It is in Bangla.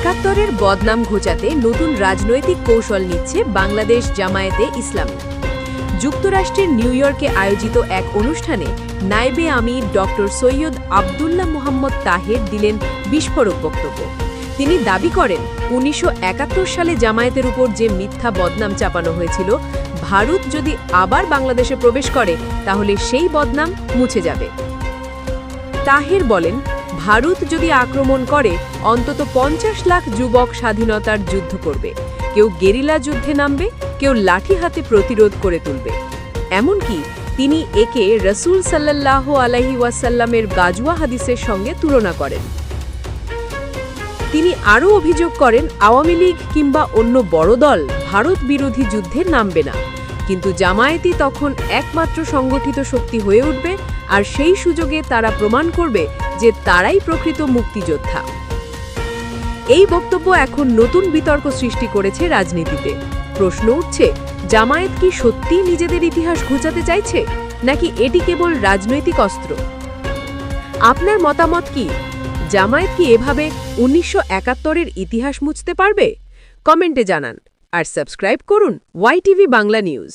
একাত্তরের বদনাম ঘোচাতে নতুন রাজনৈতিক কৌশল নিচ্ছে বাংলাদেশ জামায়াতে ইসলাম। যুক্তরাষ্ট্রের নিউ ইয়র্কে আয়োজিত এক অনুষ্ঠানে নাইবে আমির ডক্টর সৈয়দ আবদুল্লাহ মোহাম্মদ তাহের দিলেন বিস্ফোরক বক্তব্য। তিনি দাবি করেন, উনিশশো একাত্তর সালে জামায়াতের উপর যে মিথ্যা বদনাম চাপানো হয়েছিল, ভারত যদি আবার বাংলাদেশে প্রবেশ করে, তাহলে সেই বদনাম মুছে যাবে। তাহের বলেন ভারত যদি আক্রমণ করে, অন্তত পঞ্চাশ লাখ যুবক স্বাধীনতার যুদ্ধ করবে। কেউ গেরিলা যুদ্ধে নামবে, কেউ লাঠি হাতে প্রতিরোধ করে তুলবে। এমনকি তিনি একে রসুল সাল্লাহ আলাহি ওয়াসাল্লামের গাজুয়া হাদিসের সঙ্গে তুলনা করেন। তিনি আরও অভিযোগ করেন, আওয়ামী লীগ কিংবা অন্য বড় দল ভারত বিরোধী যুদ্ধে নামবে না। কিন্তু জামায়াতি তখন একমাত্র সংগঠিত শক্তি হয়ে উঠবে আর সেই সুযোগে তারা প্রমাণ করবে যে তারাই প্রকৃত মুক্তিযোদ্ধা। এই বক্তব্য এখন নতুন বিতর্ক সৃষ্টি করেছে রাজনীতিতে। প্রশ্ন উঠছে, জামায়াত কি সত্যিই নিজেদের ইতিহাস ঘুচাতে চাইছে, নাকি এটি কেবল রাজনৈতিক অস্ত্র? আপনার মতামত কি? জামায়াত কি এভাবে উনিশশো একাত্তরের ইতিহাস মুছতে পারবে? কমেন্টে জানান। আর সাবস্ক্রাইব করুন ওয়াই টিভি বাংলা নিউজ।